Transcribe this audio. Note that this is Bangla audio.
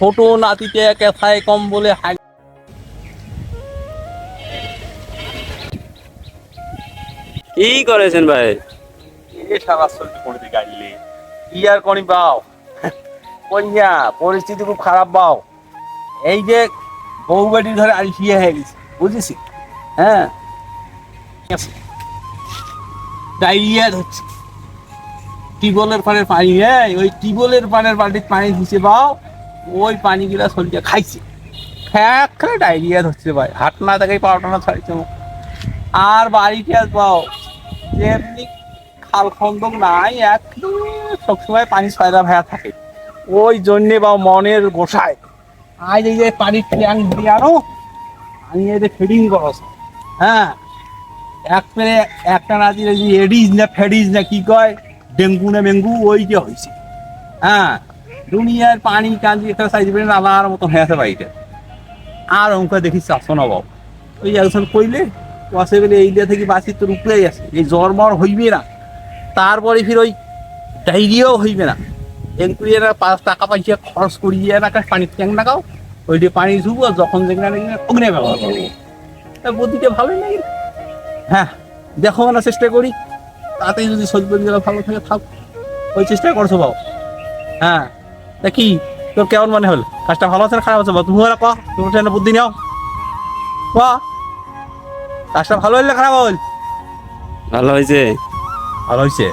ছোট নাতিতে কেথায় কম বলে হাই। কি করেছেন ভাই? এ সারা করে গাইলে কি আর করি বাও? কইয়া পরিস্থিতি খুব খারাপ বাও। এই যে বউ বেটি ধরে আর হয়ে গেছে বুঝেছি? হ্যাঁ? ডাইরিয়া ধরছে। টিবলের পানের পানি হ্যাঁ ওই টিবলের পানের বালতির পানি দিছে বাও। ওই পানিগুলা শরীরটা খাইছে। খেলে ডায়রিয়া ধরছে ভাই। হাট না থাকে পাওয়াটা না ছাড়ছে আর বাড়িতে আসবাও যেমনি খাল খন্দক নাই এক সবসময় পানি ছয়রা ভায়া থাকে। ওই জন্যে বা মনের গোসায়। আজ এই যে পানির ট্যাঙ্ক ভরে আনো আমি এই যে ফিডিং করস হ্যাঁ এক পেরে একটা না দিলে যে এডিস না ফেডিস না কি কয়? ডেঙ্গু না মেঙ্গু, ওই যে হয়েছে হ্যাঁ দুনিয়ার পানি কাঞ্জি একটা সাইজ পেরে নালার মতো হয়ে আছে বাড়িতে। আর অঙ্ক দেখি চাষো না বাবু ওই একজন কইলে, ওয়াসে বলে, এই দিয়ে থেকে বাঁচি তোর উপরেই আছে। এই জ্বর মর হইবে না। তারপরে ফির ওই ডায়রিয়াও হইবে না। এনকুড়ি না পাঁচ টাকা পয়সা খরচ করিয়ে না পানির ট্যাঙ্ক লাগাও। ওই দিয়ে পানি ধুবো যখন যেখানে অগ্নে ব্যবহার করব। তা বুদ্ধিটা ভালোই লাগে। হ্যাঁ দেখো না, চেষ্টা করি। তাতেই যদি গেলে ভালো থাকে, থাক। ওই চেষ্টা করছ বাবু। হ্যাঁ। কি তোর কেমন মনে হল? কাজটা ভালো আছে না খারাপ আছে? তুমি ওরা কহ তোমার ট্রেনে বুদ্ধি নাও। ক? কাজটা ভালো হইলে খারাপ হল ভালো হয়েছে ভালো হয়েছে